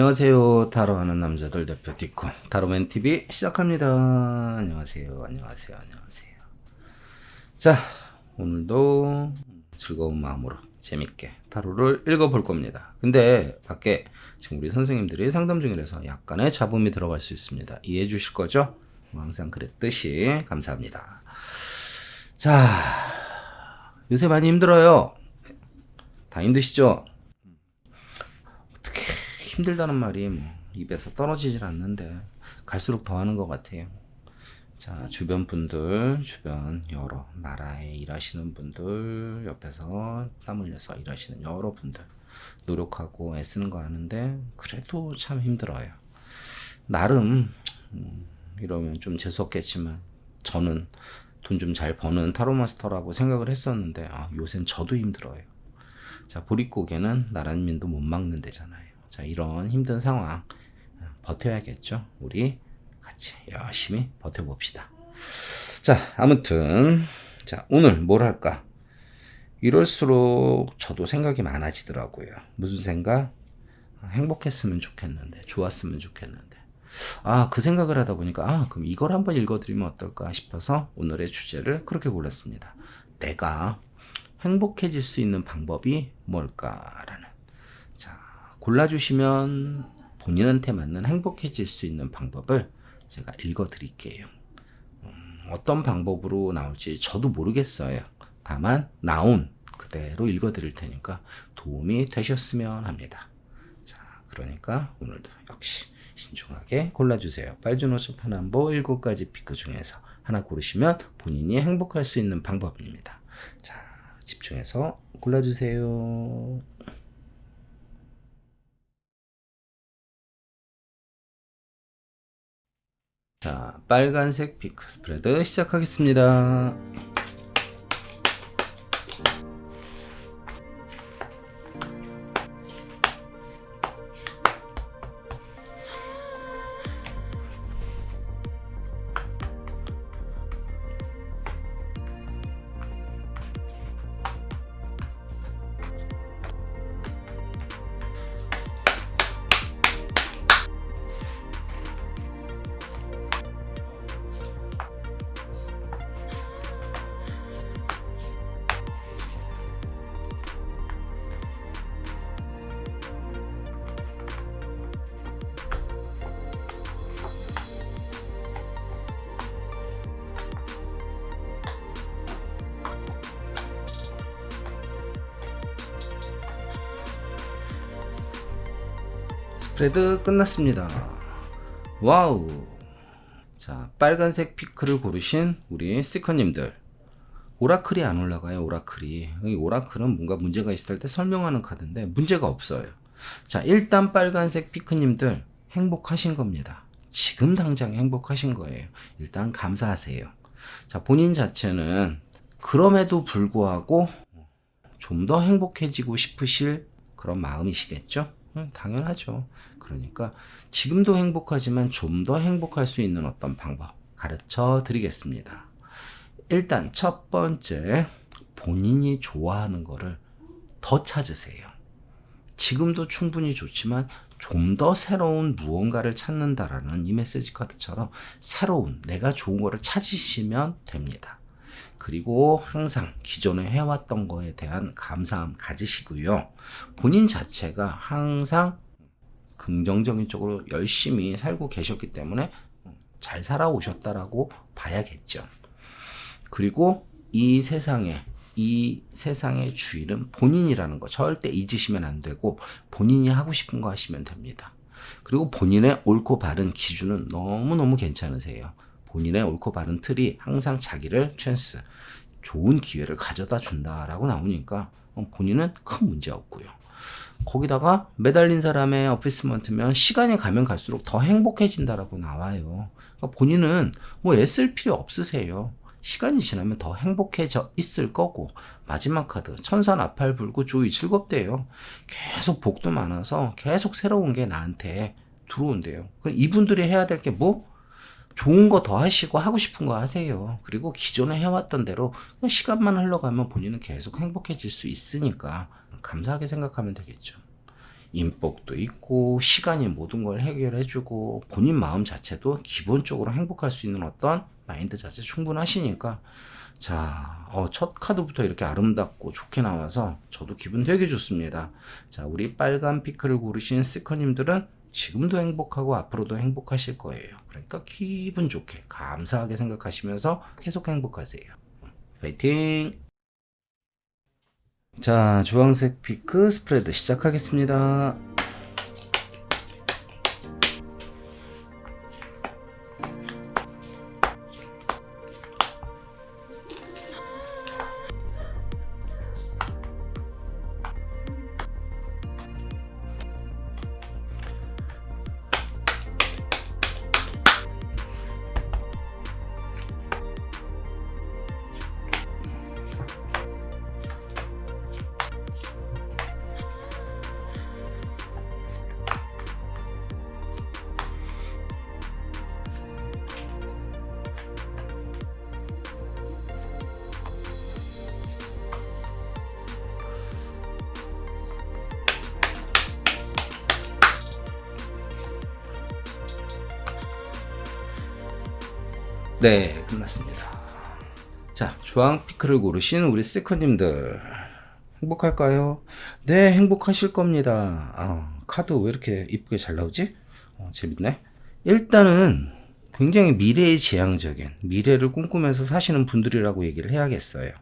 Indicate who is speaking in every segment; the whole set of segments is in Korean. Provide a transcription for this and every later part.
Speaker 1: 안녕하세요. 타로 하는 남자들 대표 디코 타로맨 TV 시작합니다. 안녕하세요. 안녕하세요. 안녕하세요. 자, 오늘도 즐거운 마음으로 재밌게 타로를 읽어볼 겁니다. 근데 밖에 지금 우리 선생님들이 상담 중이라서 약간의 잡음이 들어갈 수 있습니다. 이해해 주실 거죠? 뭐 항상 그랬듯이 감사합니다. 자, 요새 많이 힘들어요. 다 힘드시죠? 힘들다는 말이 뭐 입에서 떨어지질 않는데 갈수록 더하는 것 같아요. 자, 주변 분들, 주변 여러 나라에 일하시는 분들, 옆에서 땀 흘려서 일하시는 여러 분들, 노력하고 애쓰는 거 아는데, 그래도 참 힘들어요. 나름, 음, 이러면 좀 재수없겠지만, 저는 돈 좀 잘 버는 타로마스터라고 생각을 했었는데, 아, 요샌 저도 힘들어요. 자, 보릿고개는 나라민도 못 막는 데잖아요. 자, 이런 힘든 상황, 어, 버텨야겠죠. 우리 같이 열심히 버텨봅시다. 자, 아무튼, 자, 오늘 뭘 할까? 이럴수록 저도 생각이 많아지더라고요. 무슨 생각? 아, 행복했으면 좋겠는데, 좋았으면 좋겠는데. 아, 그 생각을 하다 보니까, 아, 그럼 이걸 한번 읽어드리면 어떨까 싶어서 오늘의 주제를 그렇게 골랐습니다. 내가 행복해질 수 있는 방법이 뭘까라는. 자, 골라주시면 본인한테 맞는 행복해질 수 있는 방법을 제가 읽어 드릴게요. 음, 어떤 방법으로 나올지 저도 모르겠어요. 다만 나온 그대로 읽어 드릴 테니까 도움이 되셨으면 합니다. 자, 그러니까 오늘도 역시 신중하게 골라주세요. 빨주노초 파남보 7가지 피크 중에서 하나 고르시면 본인이 행복할 수 있는 방법입니다. 자, 집중해서 골라주세요. 자, 빨간색 피크 스프레드 시작하겠습니다. 스프레드 끝났습니다. 와우. 자, 빨간색 피크를 고르신 우리 스티커님들. 오라클이 안 올라가요, 오라클이. 이 오라클은 뭔가 문제가 있을 때 설명하는 카드인데 문제가 없어요. 자, 일단 빨간색 피크님들 행복하신 겁니다. 지금 당장 행복하신 거예요. 일단 감사하세요. 자, 본인 자체는 그럼에도 불구하고 좀 더 행복해지고 싶으실 그런 마음이시겠죠? 응, 당연하죠. 그러니까 지금도 행복하지만 좀 더 행복할 수 있는 어떤 방법 가르쳐 드리겠습니다. 일단 첫 번째, 본인이 좋아하는 거를 더 찾으세요. 지금도 충분히 좋지만 좀 더 새로운 무언가를 찾는다라는 이 메시지 카드처럼 새로운 내가 좋은 거를 찾으시면 됩니다. 그리고 항상 기존에 해왔던 거에 대한 감사함 가지시고요. 본인 자체가 항상 긍정적인 쪽으로 열심히 살고 계셨기 때문에 잘 살아오셨다라고 봐야겠죠. 그리고 이 세상에 이 세상의 주인은 본인이라는 거 절대 잊으시면 안 되고 본인이 하고 싶은 거 하시면 됩니다. 그리고 본인의 옳고 바른 기준은 너무너무 괜찮으세요. 본인의 옳고 바른 틀이 항상 자기를 찬스, 좋은 기회를 가져다 준다라고 나오니까 본인은 큰 문제 없고요. 거기다가 매달린 사람의 어피스먼트면 시간이 가면 갈수록 더 행복해진다라고 나와요. 그러니까 본인은 뭐 애쓸 필요 없으세요. 시간이 지나면 더 행복해져 있을 거고 마지막 카드 천사 나팔 불고 조이 즐겁대요. 계속 복도 많아서 계속 새로운 게 나한테 들어온대요. 이분들이 해야 될 게 뭐? 좋은 거 더 하시고 하고 싶은 거 하세요. 그리고 기존에 해왔던 대로 시간만 흘러가면 본인은 계속 행복해질 수 있으니까 감사하게 생각하면 되겠죠. 인복도 있고 시간이 모든 걸 해결해주고 본인 마음 자체도 기본적으로 행복할 수 있는 어떤 마인드 자체 충분하시니까 자, 어, 첫 카드부터 이렇게 아름답고 좋게 나와서 저도 기분 되게 좋습니다. 자, 우리 빨간 피크를 고르신 스커님들은 지금도 행복하고 앞으로도 행복하실 거예요. 그러니까 기분 좋게 감사하게 생각하시면서 계속 행복하세요. 파이팅! 자, 주황색 피크 스프레드 시작하겠습니다. 네, 끝났습니다. 자, 주황 피크를 고르신 우리 스커님들 행복할까요? 네, 행복하실 겁니다. 아, 카드 왜 이렇게 이쁘게 잘 나오지? 어, 재밌네. 일단은 굉장히 미래에 지향적인 미래를 꿈꾸면서 사시는 분들이라고 얘기를 해야겠어요.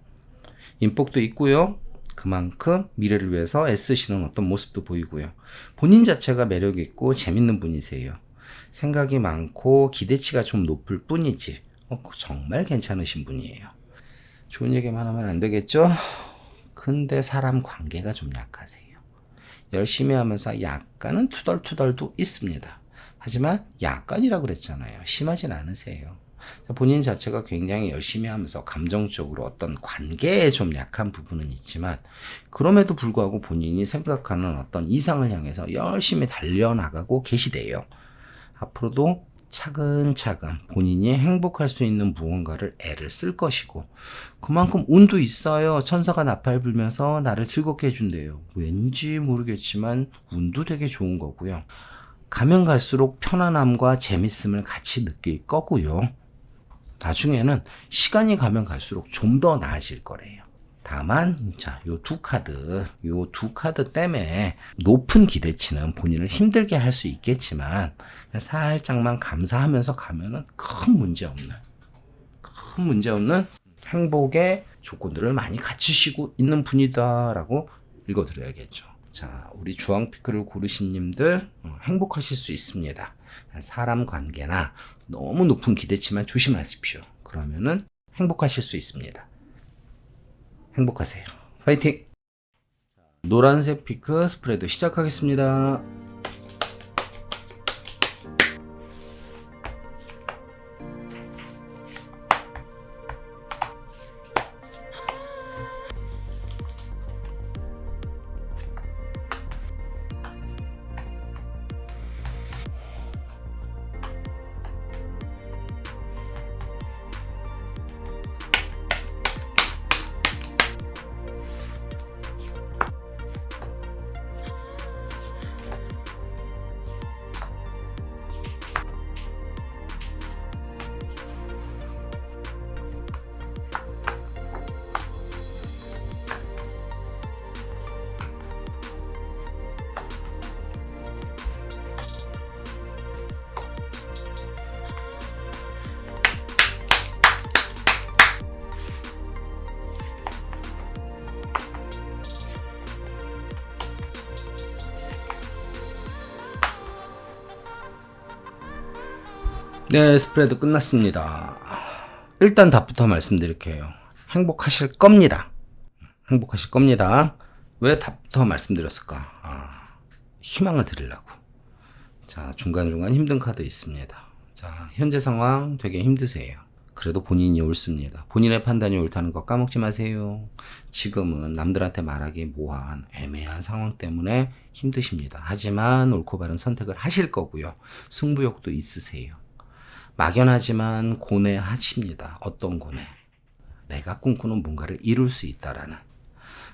Speaker 1: 인복도 있고요. 그만큼 미래를 위해서 애쓰시는 어떤 모습도 보이고요. 본인 자체가 매력 있고 재밌는 분이세요. 생각이 많고 기대치가 좀 높을 뿐이지. 어, 정말 괜찮으신 분이에요. 좋은 얘기만 하면 안 되겠죠? 근데 사람 관계가 좀 약하세요. 열심히 하면서 약간은 투덜투덜도 있습니다. 하지만 약간이라고 그랬잖아요. 심하진 않으세요. 본인 자체가 굉장히 열심히 하면서 감정적으로 어떤 관계에 좀 약한 부분은 있지만 그럼에도 불구하고 본인이 생각하는 어떤 이상을 향해서 열심히 달려나가고 계시대요. 앞으로도 차근차근 본인이 행복할 수 있는 무언가를 애를 쓸 것이고 그만큼 운도 있어요. 천사가 나팔 불면서 나를 즐겁게 해준대요. 왠지 모르겠지만 운도 되게 좋은 거고요. 가면 갈수록 편안함과 재밌음을 같이 느낄 거고요. 나중에는 시간이 가면 갈수록 좀 더 나아질 거래요. 다만 자, 요 두 카드, 요 두 카드 때문에 높은 기대치는 본인을 힘들게 할 수 있겠지만 살짝만 감사하면서 가면은 큰 문제 없는 큰 문제 없는 행복의 조건들을 많이 갖추시고 있는 분이다라고 읽어드려야겠죠. 자, 우리 주황 피크를 고르신 님들 어, 행복하실 수 있습니다. 사람 관계나 너무 높은 기대치만 조심하십시오. 그러면은 행복하실 수 있습니다. 행복하세요. 파이팅! 노란색 피크 스프레드 시작하겠습니다. 네, 스프레드 끝났습니다. 일단 답부터 말씀드릴게요. 행복하실 겁니다. 행복하실 겁니다. 왜 답부터 말씀드렸을까? 아, 희망을 드리려고. 자, 중간중간 힘든 카드 있습니다. 자, 현재 상황 되게 힘드세요. 그래도 본인이 옳습니다. 본인의 판단이 옳다는 거 까먹지 마세요. 지금은 남들한테 말하기 뭐한 애매한 상황 때문에 힘드십니다. 하지만 옳고 바른 선택을 하실 거고요. 승부욕도 있으세요. 막연하지만 고뇌하십니다. 어떤 고뇌? 내가 꿈꾸는 뭔가를 이룰 수 있다라는.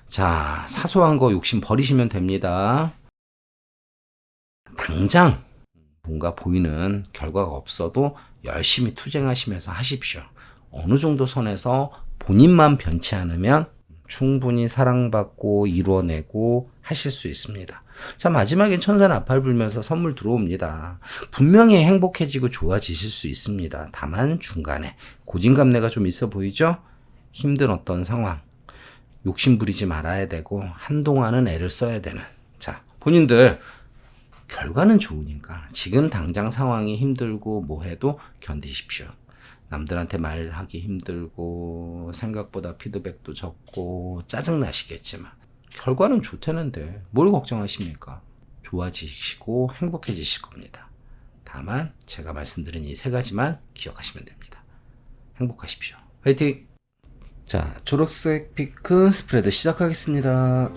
Speaker 1: 자, 사소한 거 욕심 버리시면 됩니다. 당장 뭔가 보이는 결과가 없어도 열심히 투쟁하시면서 하십시오. 어느 정도 선에서 본인만 변치 않으면 충분히 사랑받고 이루어내고 하실 수 있습니다. 자, 마지막엔 천사 나팔 불면서 선물 들어옵니다. 분명히 행복해지고 좋아지실 수 있습니다. 다만 중간에 고진감래가 좀 있어 보이죠? 힘든 어떤 상황. 욕심 부리지 말아야 되고 한동안은 애를 써야 되는. 자, 본인들 결과는 좋으니까 지금 당장 상황이 힘들고 뭐 해도 견디십시오. 남들한테 말하기 힘들고 생각보다 피드백도 적고 짜증 나시겠지만 결과는 좋다는데 뭘 걱정하십니까? 좋아지시고 행복해지실 겁니다. 다만 제가 말씀드린 이 세 가지만 기억하시면 됩니다. 행복하십시오. 화이팅! 자, 초록색 피크 스프레드 시작하겠습니다.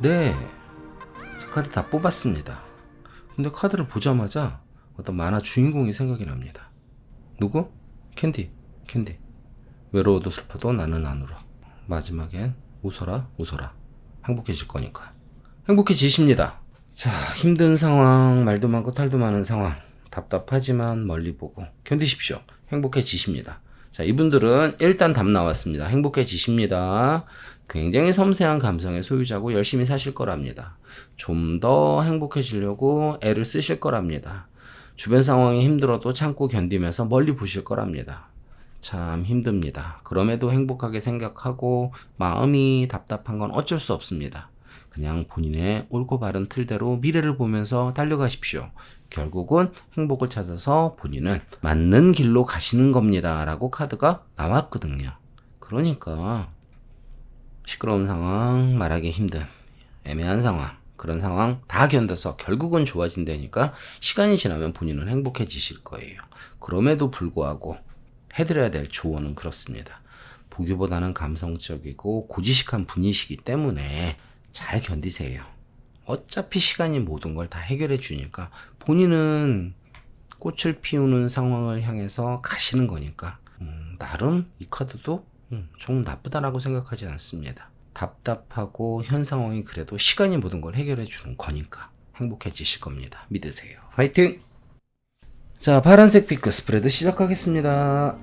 Speaker 1: 네. 저 카드 다 뽑았습니다. 근데 카드를 보자마자 어떤 만화 주인공이 생각이 납니다. 누구? 캔디. 캔디. 외로워도 슬퍼도 나는 안 울어. 마지막엔 웃어라, 웃어라. 행복해질 거니까. 행복해지십니다. 자, 힘든 상황, 말도 많고 탈도 많은 상황. 답답하지만 멀리 보고 견디십시오. 행복해지십니다. 자, 이분들은 일단 답 나왔습니다. 행복해지십니다. 굉장히 섬세한 감성의 소유자고 열심히 사실 거랍니다. 좀 더 행복해지려고 애를 쓰실 거랍니다. 주변 상황이 힘들어도 참고 견디면서 멀리 보실 거랍니다. 참 힘듭니다. 그럼에도 행복하게 생각하고 마음이 답답한 건 어쩔 수 없습니다. 그냥 본인의 옳고 바른 틀대로 미래를 보면서 달려가십시오. 결국은 행복을 찾아서 본인은 맞는 길로 가시는 겁니다. 라고 카드가 나왔거든요. 그러니까 시끄러운 상황, 말하기 힘든 애매한 상황, 그런 상황 다 견뎌서 결국은 좋아진다니까 시간이 지나면 본인은 행복해지실 거예요. 그럼에도 불구하고 해드려야 될 조언은 그렇습니다. 보기보다는 감성적이고 고지식한 분이시기 때문에 잘 견디세요. 어차피 시간이 모든 걸 다 해결해 주니까 본인은 꽃을 피우는 상황을 향해서 가시는 거니까 음, 나름 이 카드도 음, 좀 나쁘다라고 생각하지 않습니다. 답답하고 현 상황이 그래도 시간이 모든 걸 해결해 주는 거니까 행복해지실 겁니다. 믿으세요. 화이팅! 자, 파란색 피크 스프레드 시작하겠습니다.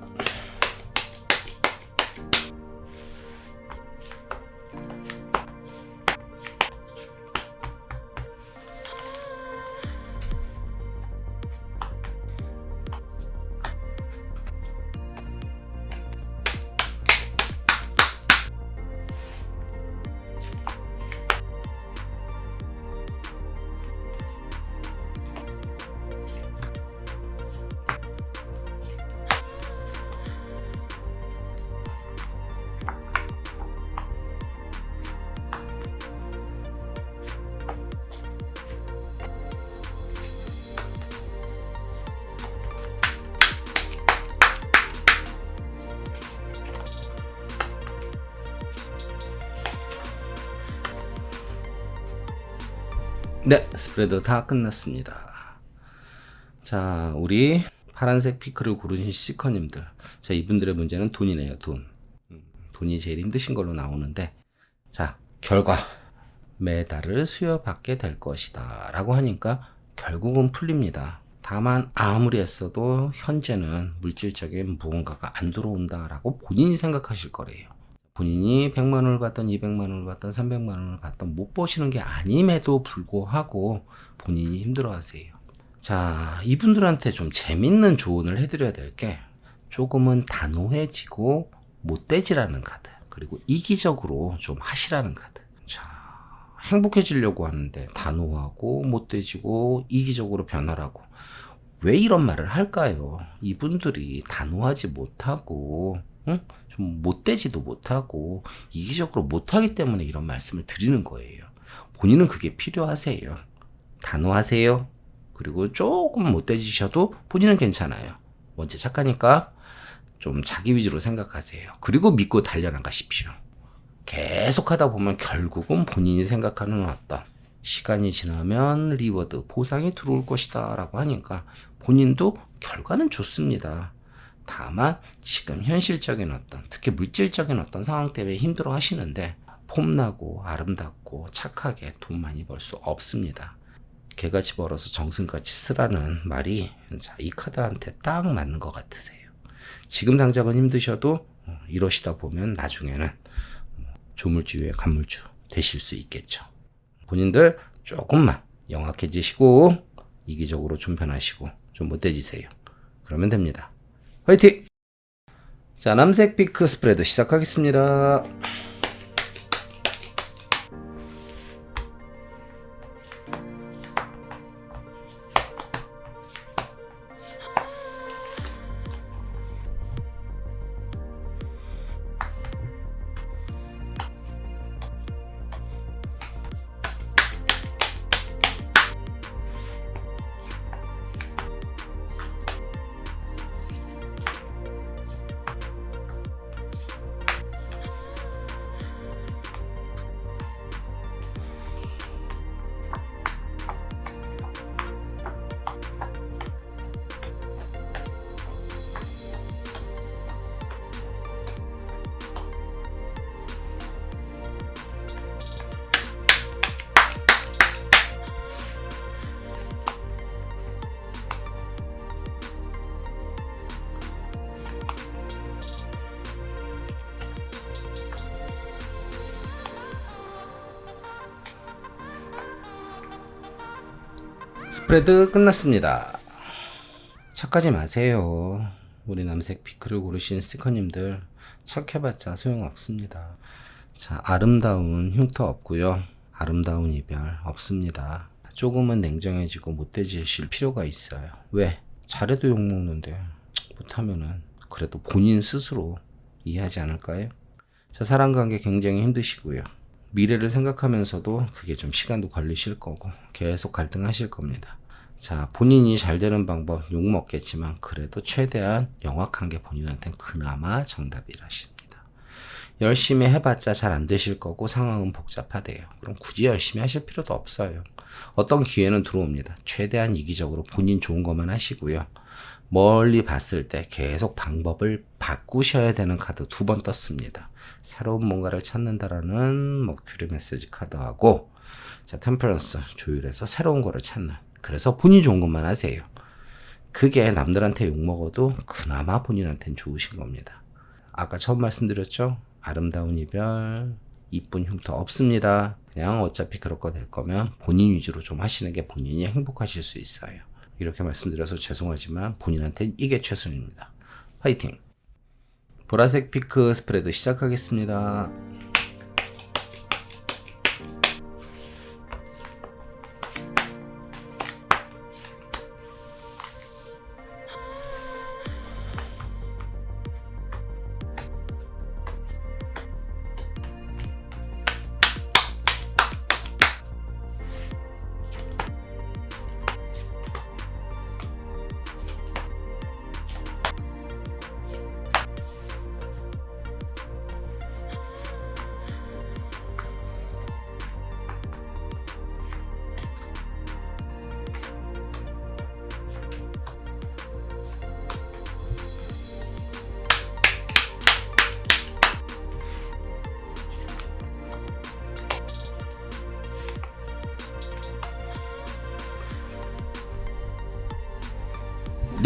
Speaker 1: 네, 스프레드 다 끝났습니다. 자, 우리 파란색 피크를 고르신 시커님들. 자, 이분들의 문제는 돈이네요, 돈. 음, 돈이 제일 힘드신 걸로 나오는데, 자, 결과. 메달을 수여받게 될 것이다. 라고 하니까 결국은 풀립니다. 다만 아무리 했어도 현재는 물질적인 무언가가 안 들어온다라고 본인이 생각하실 거래요. 본인이 100만 원을 받던 200만 원을 받던 300만 원을 받던 못 보시는 게 아님에도 불구하고 본인이 힘들어하세요. 자, 이분들한테 좀 재밌는 조언을 해드려야 될 게 조금은 단호해지고 못돼지라는 카드 그리고 이기적으로 좀 하시라는 카드. 자, 행복해지려고 하는데 단호하고 못돼지고 이기적으로 변하라고 왜 이런 말을 할까요? 이분들이 단호하지 못하고 응? 좀 못되지도 못하고 이기적으로 못하기 때문에 이런 말씀을 드리는 거예요. 본인은 그게 필요하세요. 단호하세요. 그리고 조금 못되지셔도 본인은 괜찮아요. 원체 착하니까 좀 자기 위주로 생각하세요. 그리고 믿고 달려나가십시오. 계속 하다 보면 결국은 본인이 생각하는 어떤 시간이 지나면 리워드, 보상이 들어올 것이다 라고 하니까 본인도 결과는 좋습니다. 다만 지금 현실적인 어떤 특히 물질적인 어떤 상황 때문에 힘들어 하시는데 폼나고 아름답고 착하게 돈 많이 벌 수 없습니다. 개같이 벌어서 정승같이 쓰라는 말이 자, 이 카드한테 딱 맞는 것 같으세요. 지금 당장은 힘드셔도 어, 이러시다 보면 나중에는 뭐 조물주의 간물주 되실 수 있겠죠. 본인들 조금만 영악해지시고 이기적으로 좀 변하시고 좀 못돼지세요. 그러면 됩니다. 화이팅! 자, 남색 피크 스프레드 시작하겠습니다. 스프레드 끝났습니다. 착하지 마세요. 우리 남색 피크를 고르신 스티커님들 착해봤자 소용없습니다. 자, 아름다운 흉터 없고요. 아름다운 이별 없습니다. 조금은 냉정해지고 못돼지실 필요가 있어요. 왜? 잘해도 욕먹는데 못하면은 그래도 본인 스스로 이해하지 않을까요? 자, 사람 관계 굉장히 힘드시고요. 미래를 생각하면서도 그게 좀 시간도 걸리실 거고 계속 갈등하실 겁니다. 자, 본인이 잘 되는 방법 욕 먹겠지만 그래도 최대한 영악한 게 본인한테는 그나마 정답이라십니다. 열심히 해봤자 잘 안 되실 거고 상황은 복잡하대요. 그럼 굳이 열심히 하실 필요도 없어요. 어떤 기회는 들어옵니다. 최대한 이기적으로 본인 좋은 것만 하시고요. 멀리 봤을 때 계속 방법을 바꾸셔야 되는 카드 두 번 떴습니다. 새로운 뭔가를 찾는다라는 머큐리 메시지 카드하고 자 템퍼런스 조율해서 새로운 거를 찾는 그래서 본인 좋은 것만 하세요. 그게 남들한테 욕먹어도 그나마 본인한테는 좋으신 겁니다. 아까 처음 말씀드렸죠? 아름다운 이별, 이쁜 흉터 없습니다. 그냥 어차피 그럴 거 될 거면 본인 위주로 좀 하시는 게 본인이 행복하실 수 있어요. 이렇게 말씀드려서 죄송하지만 본인한테는 이게 최선입니다. 화이팅! 보라색 피크 스프레드 시작하겠습니다.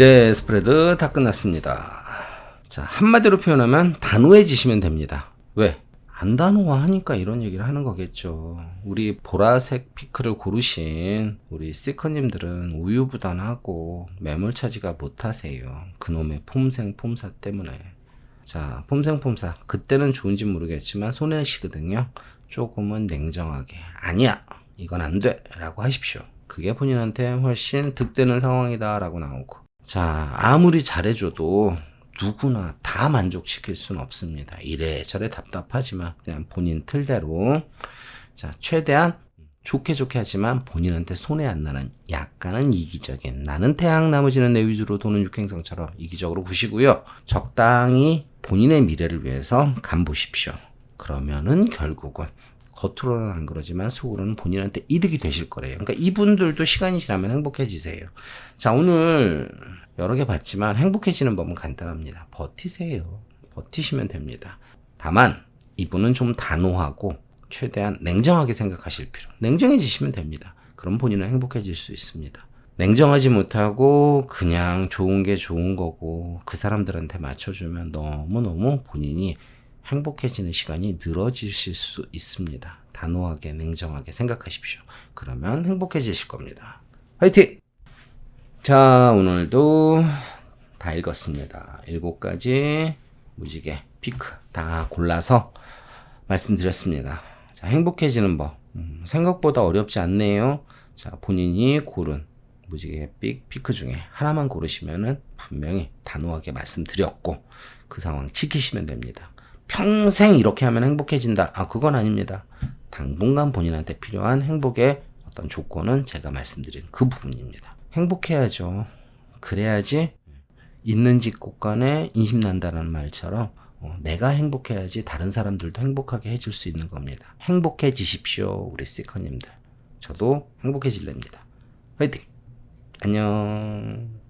Speaker 1: 네, 스프레드 다 끝났습니다. 자, 한마디로 표현하면 단호해지시면 됩니다. 왜? 안 단호하니까 이런 얘기를 하는 거겠죠. 우리 보라색 피크를 고르신 우리 시커님들은 우유부단하고 매몰 차지가 못하세요. 그놈의 폼생 폼사 때문에. 자, 폼생 폼사. 그때는 좋은지 모르겠지만 손해시거든요. 조금은 냉정하게. 아니야! 이건 안 돼! 라고 하십시오. 그게 본인한테 훨씬 득되는 상황이다. 라고 나오고. 자, 아무리 잘해줘도 누구나 다 만족시킬 수는 없습니다. 이래저래 답답하지만 그냥 본인 틀대로. 자, 최대한 좋게 좋게 하지만 본인한테 손해 안 나는 약간은 이기적인 나는 태양 나머지는 내 위주로 도는 육행성처럼 이기적으로 구시고요. 적당히 본인의 미래를 위해서 간보십시오. 그러면은 결국은 겉으로는 안 그러지만 속으로는 본인한테 이득이 되실 거래요. 그러니까 이분들도 시간이 지나면 행복해지세요. 자, 오늘 여러 개 봤지만 행복해지는 법은 간단합니다. 버티세요. 버티시면 됩니다. 다만 이분은 좀 단호하고 최대한 냉정하게 생각하실 필요. 냉정해지시면 됩니다. 그럼 본인은 행복해질 수 있습니다. 냉정하지 못하고 그냥 좋은 게 좋은 거고 그 사람들한테 맞춰주면 너무너무 본인이 행복해지는 시간이 늘어지실 수 있습니다. 단호하게 냉정하게 생각하십시오. 그러면 행복해지실 겁니다. 화이팅! 자, 오늘도 다 읽었습니다. 일곱 가지 무지개 피크 다 골라서 말씀드렸습니다. 자, 행복해지는 법. 음, 생각보다 어렵지 않네요. 자, 본인이 고른 무지개 픽, 피크 중에 하나만 고르시면은 분명히 단호하게 말씀드렸고 그 상황 지키시면 됩니다. 평생 이렇게 하면 행복해진다. 아, 그건 아닙니다. 당분간 본인한테 필요한 행복의 어떤 조건은 제가 말씀드린 그 부분입니다. 행복해야죠. 그래야지 있는 집 곳간에 인심난다는 말처럼 어, 내가 행복해야지 다른 사람들도 행복하게 해줄 수 있는 겁니다. 행복해지십시오, 우리 스티커님들. 저도 행복해질랍니다. 화이팅! 안녕.